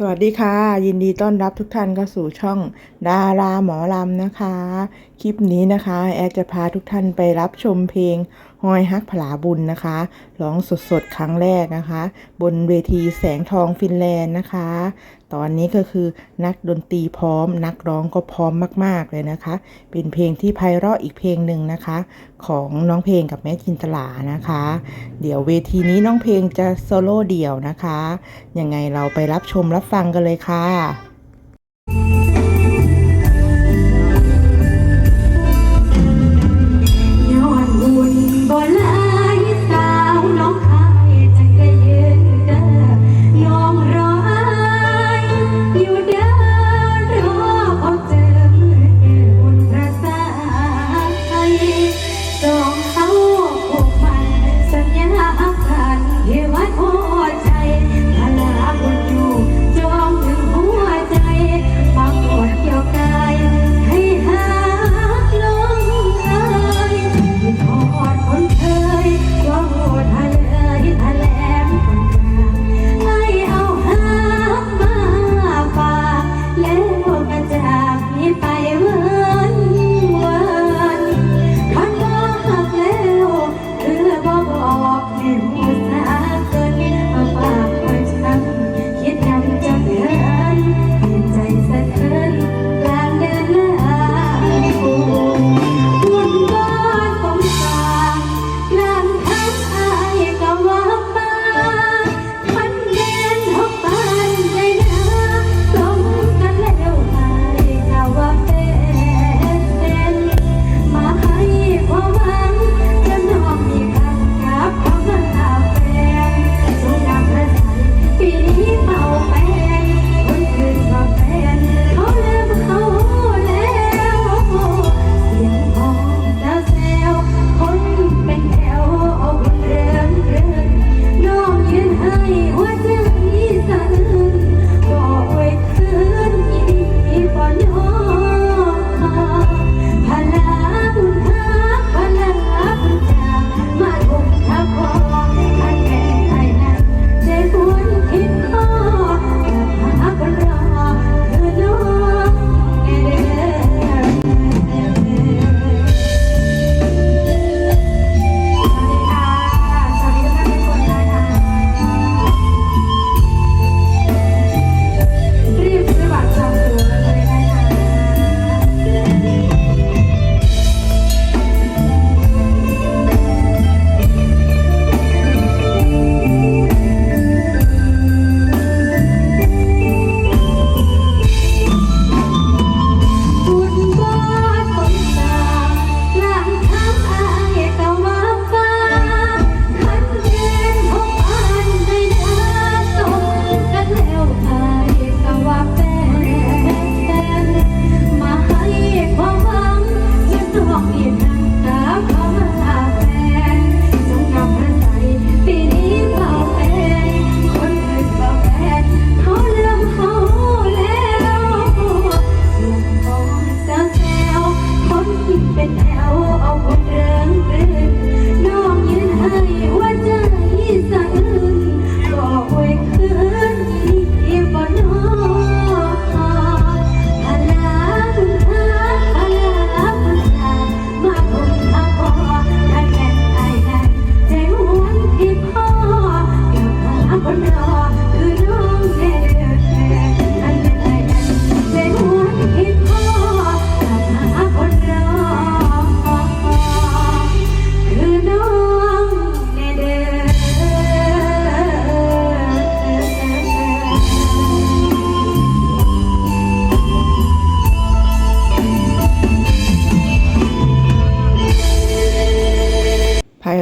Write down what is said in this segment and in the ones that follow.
สวัสดีค่ะ ยินดีต้อนรับทุกท่านเข้าสู่ช่องดาราหมอลำนะคะ คลิปนี้นะคะ แอดจะพาทุกท่านไปรับชมเพลงหอยฮักผลาบุญนะคะร้องสดๆ ครั้งแรกนะคะ บนเวทีแสงทองฟินแลนด์นะคะ ตอนนี้ก็คือนักดนตรีพร้อม นักร้องก็พร้อมมาก ๆ เลยนะคะ เป็นเพลงที่ไพเราะอีกเพลงหนึ่งนะคะ ของน้องเพลงกับแม่จินตลานะคะ เดี๋ยวเวทีนี้น้องเพลงจะโซโล่เดี่ยวนะคะ ยังไงเราไปรับชมรับฟังกันเลยค่ะ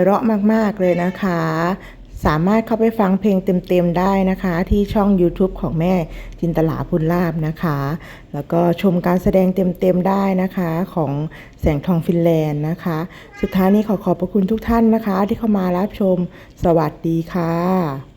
เราะมากๆเลยนะคะ สามารถเข้าไปฟังเพลงเต็มๆได้นะคะ ที่ช่อง YouTube ของแม่จินตลาพุนลาบนะคะ แล้วก็ชมการแสดงเต็มๆได้นะคะของแสงทองฟินแลนด์นะคะ สุดท้ายนี้ขอขอบพระคุณทุกท่านนะคะ ที่เข้ามารับชมสวัสดีค่ะ